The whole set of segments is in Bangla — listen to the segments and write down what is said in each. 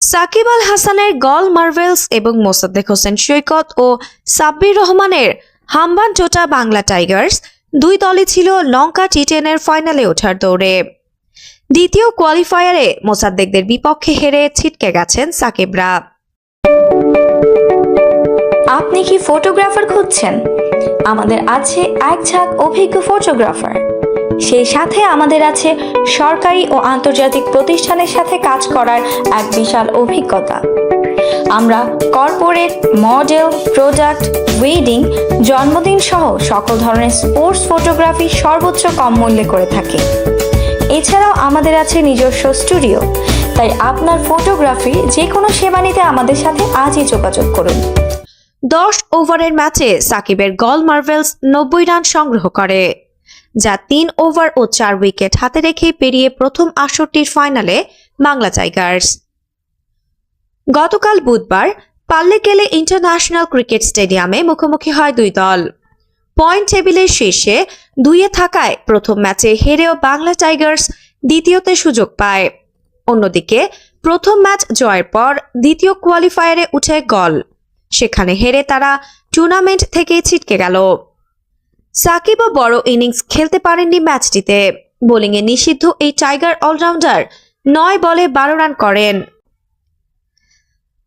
সাকিব আল হাসানের গল মার্ভেলস এবং মোসাদ্দেক হোসেন সৈকত ও সাব্বির রহমানের হাম্বান চোটা বাংলা টাইগার্স দুই দলই ছিল লঙ্কা টি টেনের ফাইনালে ওঠার দৌড়ে। দ্বিতীয় কোয়ালিফায়ারে মোসাদ্দেকদের বিপক্ষে হেরে ছিটকে গেছেন সাকিবরা। আপনি কি ফটোগ্রাফার খুঁজছেন? আমাদের আছে এক ঝাঁক অভিজ্ঞ ফটোগ্রাফার। সেই সাথে আমাদের আছে সরকারি ও আন্তর্জাতিক প্রতিষ্ঠানের সাথে কাজ করার এক বিশাল অভিজ্ঞতা। আমরা কর্পোরেট, মডেল, প্রোডাক্ট, ওয়েডিং, জন্মদিন সহ সকল ধরনের স্পোর্টস ফটোগ্রাফি সর্বোচ্চ কম মূল্যে করে থাকি। এছাড়াও আমাদের আছে নিজস্ব স্টুডিও। তাই আপনার ফটোগ্রাফি যে কোনো সেবা নিতে আমাদের সাথে আজই যোগাযোগ করুন। দশ ওভারের ম্যাচে সাকিবের গল মার্ভেলস নব্বই রান সংগ্রহ করে। যা তিন ওভার ও চার উইকেট হাতে রেখে পেরিয়ে প্রথম আসরটির ফাইনালে বাংলা টাইগার্স। গতকাল বুধবার পাল্লেকেলে ইন্টারন্যাশনাল ক্রিকেট স্টেডিয়ামে মুখোমুখি হয় দুই দল। পয়েন্ট টেবিলের শীর্ষে দুইয়ে থাকায় প্রথম ম্যাচে হেরেও বাংলা টাইগার্স দ্বিতীয়তে সুযোগ পায়। অন্যদিকে প্রথম ম্যাচ জয়ের পর দ্বিতীয় কোয়ালিফায়ারে উঠে গল। সেখানে হেরে তারা টুর্নামেন্ট থেকে ছিটকে গেল। সাকিবও বড় ইনিংস খেলতে পারেননি ম্যাচটিতে। বোলিংয়ে নিষিদ্ধ এই টাইগার অলরাউন্ডার। নয় বলে বারো রান করেন।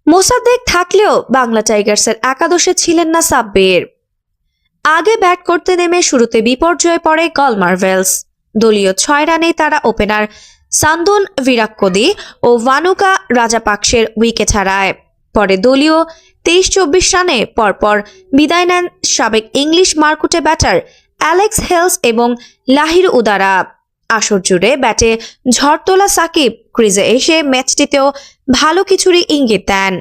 মোসাদ্দেক থাকলেও বাংলা টাইগার্সের একাদশে ছিলেন না সাব্বির। আগে ব্যাট করতে নেমে শুরুতে বিপর্যয়ে পড়ে গল মার্ভেলস দলীয় ছয় রানে তারা ওপেনার সান্দুন ভিরাক্কদি ও ভানুকা রাজাপাকসের উইকেট হারায়। পরে দলীয় তেইশ চব্বিশ রানে পরপর বিদায় নেন সাবেক ইংলিশ মার্কুটে ব্যাটার অ্যালেক্স হেলস এবং লাহির উদারা। আসর জুড়ে ব্যাটে ঝড় তোলা সাকিব ক্রিজে এসে ম্যাচটিতেও ভালো কিছুরই ইঙ্গিত দেন।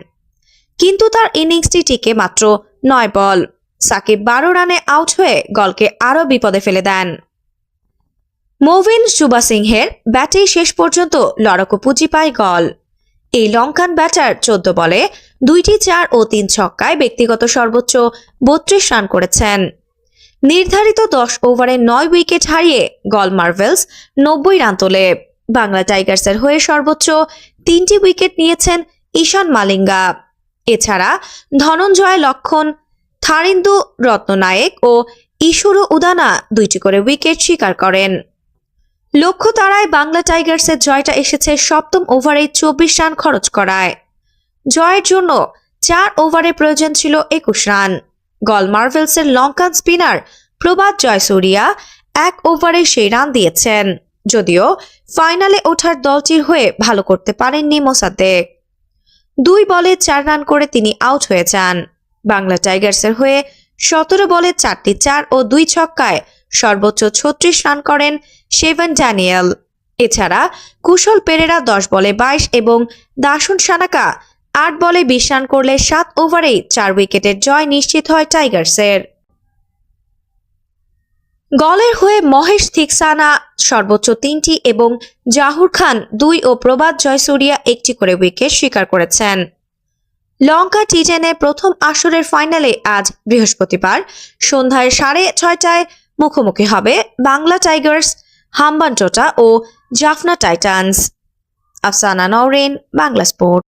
কিন্তু তার ইনিংসটি টিকে মাত্র নয় বল। সাকিব বারো রানে আউট হয়ে গলকে আরও বিপদে ফেলে দেন। মোভিন সুবা সিংহের ব্যাটেই শেষ পর্যন্ত লড়াকু পুঁজি পায় গল। এই লঙ্কান ব্যাটার চোদ্দ বলে দুইটি চার ও তিন ছক্কায় ব্যক্তিগত সর্বোচ্চ বত্রিশ রান করেছেন। নির্ধারিত দশ ওভারে নয় উইকেট হারিয়ে গল মার্ভেলস নব্বই রান তোলে। বাংলা টাইগার্সের হয়ে সর্বোচ্চ তিনটি উইকেট নিয়েছেন ঈশান মালিঙ্গা। এছাড়া ধনঞ্জয় লক্ষণ, থারিন্দু রত্ননায়েক ও ইশুরু উদানা দুইটি করে উইকেট শিকার করেন। লক্ষ্য তারায় বাংলা টাইগার্সের জয়টা এসেছে সপ্তম ওভারে চব্বিশ রান খরচ করায়। জয়ের জন্য চার ওভারে প্রয়োজন ছিল একুশ রান। গল মার্ভেলসের লঙ্কান স্পিনার প্রবাদ জয়সুরিয়া এক ওভারে সেই রান দিয়েছেন। যদিও ফাইনালে ওঠার দলটির হয়ে ভালো করতে পারেননি মোসাদ্দেক। দুই বলে চার রান করে তিনি আউট হয়ে যান। বাংলা টাইগার্সের হয়ে সতেরো বলে চারটি চার ও দুই ছক্কায় সর্বোচ্চ ছত্রিশ রান করেন শেভেন ড্যানিয়েল। এছাড়া কুশল পেরেরা দশ বলে বাইশ এবং দাসুন সানাকা আট বলে বিশ রান করলে সাত ওভারেই চার উইকেটের জয় নিশ্চিত হয় টাইগার্সের। গলের হয়ে মহেশ থিকসানা সর্বোচ্চ তিনটি এবং জাহুর খান দুই ও প্রবাদ জয়সুরিয়া একটি করে উইকেট স্বীকার করেছেন। লঙ্কা টি প্রথম আসরের ফাইনালে আজ বৃহস্পতিবার সন্ধ্যায় সাড়ে ছয়টায় মুখোমুখি হবে বাংলা টাইগার্স হাম্বানটোটা ও জাফনা টাইটান্স। আফসানা নওরেন বাংলা স্পোর্ট।